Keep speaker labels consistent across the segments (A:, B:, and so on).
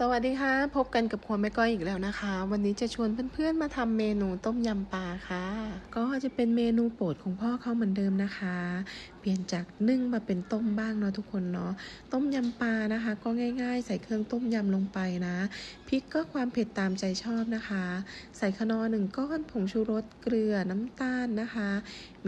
A: สวัสดีค่ะ พบกันกับครัวแม่ก้อยอีกแล้วนะคะ วันนี้จะชวนเพื่อนๆมาทำเมนูต้มยำปลาค่ะ ก็จะเป็นเมนูโปรดของพ่อเขาเหมือนเดิมนะคะ ปลี่ยนจากนึ่งมาเป็นต้มบ้างเนาะทุกคนเนาะต้มยำปลานะคะ ก็ง่าย ๆ ใส่เครื่องต้มยำลงไปนะพริกก็ความเผ็ดตามใจชอบนะคะ ใส่ขนอหนึ่งก้อนผงชูรสเกลือน้ำตาลนะคะ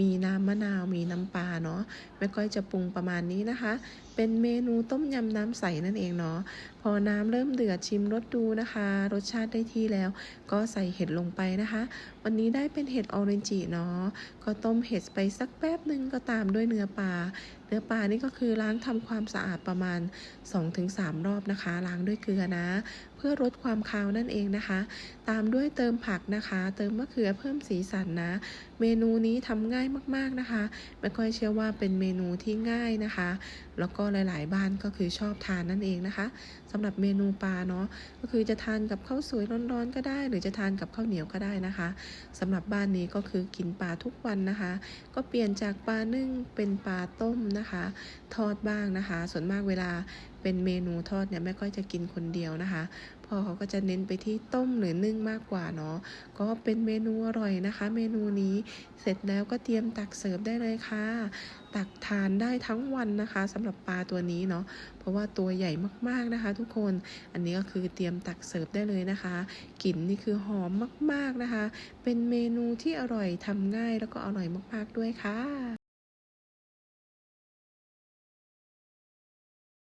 A: มีน้ำมะนาวมีน้ำปลาเนาะแม่ก้อยจะปรุงประมาณนี้นะคะ เป็นเมนูต้มยำน้ำใสนั่นเองเนาะพอน้ำเริ่มเดือดชิมรสดูนะคะ รสชาติได้ที่แล้ว ก็ใส่เห็ดลงไปนะคะ วันนี้ได้เป็นเห็ดออเรนจิเนาะก็ต้มเห็ดไปสักแป๊บหนึ่งก็ตามด้วยเนื้อปลา เนื้อปลานี่ก็คือล้างทำความสะอาดประมาณ 2-3 รอบนะคะ ล้างด้วยเกลือนะ เพื่อลดความคาวนั่นเองนะคะ ตามด้วยเติมผักนะคะ เติมมะเขือเพิ่มสีสันนะ เมนูนี้ทำง่ายมากๆนะคะแม่ก้อยเชื่อว่าเป็นเมนูที่ง่ายนะคะ แล้วก็หลาย ๆ บ้านก็คือชอบทานนั่นเองนะคะสำหรับเมนูปลาเนาะก็คือจะทานกับข้าวสวยร้อนๆก็ได้ หรือจะทานกับข้าวเหนียวก็ได้นะคะสำหรับบ้านนี้ก็คือกินปลาทุกวันนะคะ ก็เปลี่ยนจากปลานึ่งเป็นปลาต้มนะคะ ทอดบ้างนะคะ ส่วนมากเวลาเป็นเมนูทอดเนี่ยแม่ก้อยจะกินคนเดียวนะคะพ่อเขาก็จะเน้นไปที่ต้มหรือนึ่งมากกว่าเนาะก็เป็นเมนูอร่อยนะคะ เมนูนี้เสร็จแล้วก็เตรียมตักเสิร์ฟได้เลยค่ะ ตักทานได้ทั้งวันนะคะสำหรับปลาตัวนี้เนาะเพราะว่าตัวใหญ่มากๆนะคะ ทุกคนอันนี้ก็คือเตรียมตักเสิร์ฟได้เลยนะคะกลิ่นนี่คือหอมมากๆนะคะ เป็นเมนูที่อร่อยทำง่ายแล้วก็อร่อยมาก ๆด้วยค่ะ